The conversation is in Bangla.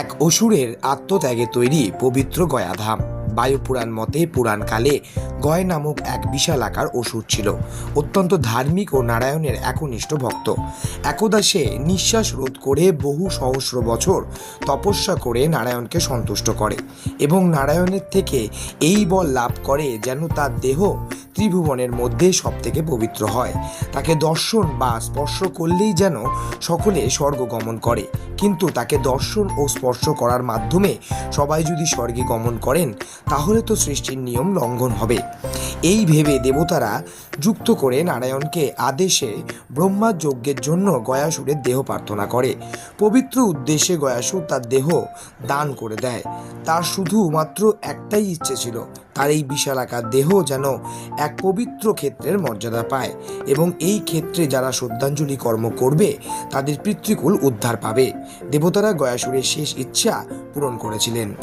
এক অসুরের আত্মত্যাগে তৈরি পবিত্র গয়াধাম। বায়ুপুরাণ মতে পুরাণকালে গয় নামক এক বিশাল আকার অসুর ছিল। অত্যন্ত ধার্মিক ও নারায়ণের একনিষ্ঠ ভক্ত। একদা সে নিঃশ্বাস রোধ করে বহু সহস্র বছর তপস্যা করে নারায়ণকে সন্তুষ্ট করে এবং নারায়ণের থেকে এই বল লাভ করে যেন তার দেহ ত্রিভুবনের মধ্যে সব থেকে পবিত্র হয়। তাকে দর্শন বা স্পর্শ করলেই যেন সকলে স্বর্গ গমন করে। কিন্তু তাকে দর্শন ও স্পর্শ করার মাধ্যমে সবাই যদি স্বর্গে গমন করেন, তাহলে তো সৃষ্টির নিয়ম লঙ্ঘন হবে। এই ভেবে দেবতারা যুক্ত করে নারায়ণকে আদেশে ব্রহ্মা যজ্ঞের জন্য গয়াসুরের দেহ প্রার্থনা করে। পবিত্র উদ্দেশ্যে গয়াসুর তার দেহ দান করে দেয়। তার শুধুমাত্র একটাই ইচ্ছে ছিল, তার এই বিশালাকার দেহ যেন এক পবিত্র ক্ষেত্রের মর্যাদা পায় এবং এই ক্ষেত্রে যারা শ্রদ্ধাঞ্জলি কর্ম করবে, তাদের পিতৃকুল উদ্ধার পাবে। দেবতারা গয়াসুরের শেষ ইচ্ছা পূরণ করেছিলেন।